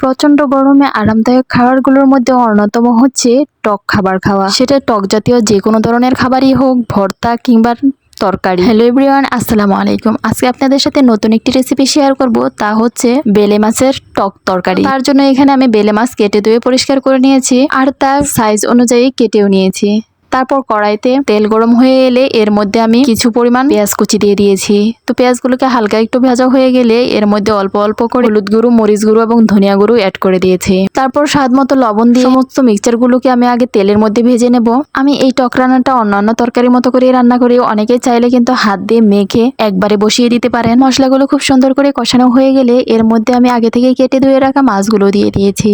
প্রচণ্ড গরমে আরামদায়ক খাবারগুলোর মধ্যে অন্যতম হচ্ছে টক খাবার খাওয়া। সেটা টক জাতীয় যে কোনো ধরনের খাবারই হোক, ভর্তা কিংবা তরকারি। হ্যালো এভরিওয়ান, আসসালামু আলাইকুম। আজকে আপনাদের সাথে নতুন একটি রেসিপি শেয়ার করব, তা হচ্ছে বেলে মাছের টক তরকারি। তার জন্য এখানে আমি বেলে মাছ কেটে ধুয়ে পরিষ্কার করে নিয়েছি, আর তার সাইজ অনুযায়ী কেটেও নিয়েছি। তারপর কড়াইতে তেল গরম হয়ে এলে এর মধ্যে আমি কিছু পরিমাণ পেঁয়াজ কুচি দিয়ে দিয়েছি। তো পেঁয়াজগুলোকে হালকা একটু ভাজা হয়ে গেলে এর মধ্যে অল্প অল্প করে হলুদ গুঁড়ো, মরিচ গুঁড়ো এবং ধনিয়া গুঁড়ো অ্যাড করে দিয়েছি। তারপর স্বাদ মতো লবণ দিয়ে সমস্ত মিক্সচারগুলোকে আমি আগে তেলের মধ্যে ভেজে নেব। আমি এই টক রান্নাটা অন্যান্য তরকারির মতো করে রান্না করি। অনেকে চাইলে কিন্তু হাত দিয়ে মেখে একবারে বসিয়ে দিতে পারেন। মশলাগুলো খুব সুন্দর করে কষানো হয়ে গেলে এর মধ্যে আমি আগে থেকে কেটে ধুয়ে রাখা মাছগুলো দিয়ে দিয়েছি।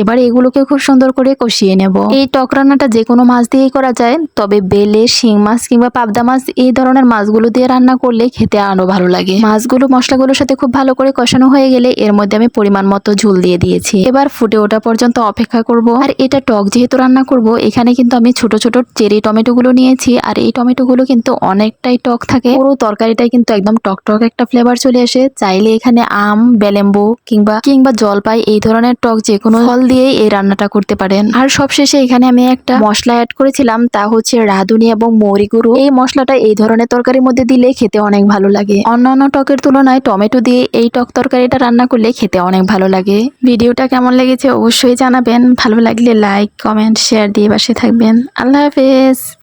এবার এগুলোকে খুব সুন্দর করে কষিয়ে নেব। এই টক রান্নাটা যে কোনো মাছ দিয়েই করা যায়, তবে বেলে, শিং মাছ কিংবা পাবদা মাছ এই ধরনের মাছগুলো দিয়ে রান্না করলে খেতে আরও ভালো লাগে। মাছগুলো মশলাগুলোর সাথে খুব ভালো করে কষানো হয়ে গেলে এর মধ্যে আমি পরিমাণ মতো ঝোল দিয়ে দিয়েছি। এবার ফুটে ওঠা পর্যন্ত অপেক্ষা করব। আর এটা টক যেহেতু রান্না করব, এখানে কিন্তু আমি ছোট ছোট চেরি টমেটোগুলো নিয়েছি। আর এই টমেটোগুলো কিন্তু অনেকটাই টক থাকে। পুরো তরকারিটাই কিন্তু একদম টক টক একটা ফ্লেভার চলে আসে। চাইলে এখানে আম, বেলেম্বু কিংবা কিংবা জলপাই এই ধরনের টক যে কোনো ফল দিয়ে এই রান্নাটা করতে পারেন। আর সবশেষে এখানে আমি একটা মশলা অ্যাড করেছিলাম। তা হচ্ছে রাঁধুনি এবং মৌরি গুঁড়ো। এই মশলাটা এই ধরনের তরকারির মধ্যে দিলে খেতে অনেক ভালো লাগে। অন্যান্য টকের তুলনায় টমেটো দিয়ে এই টক তরকারিটা রান্না করলে খেতে অনেক ভালো লাগে। ভিডিওটা কেমন লেগেছে অবশ্যই জানাবেন। ভালো লাগলে লাইক, কমেন্ট, শেয়ার দিয়ে পাশে থাকবেন। আল্লাহ হাফেজ।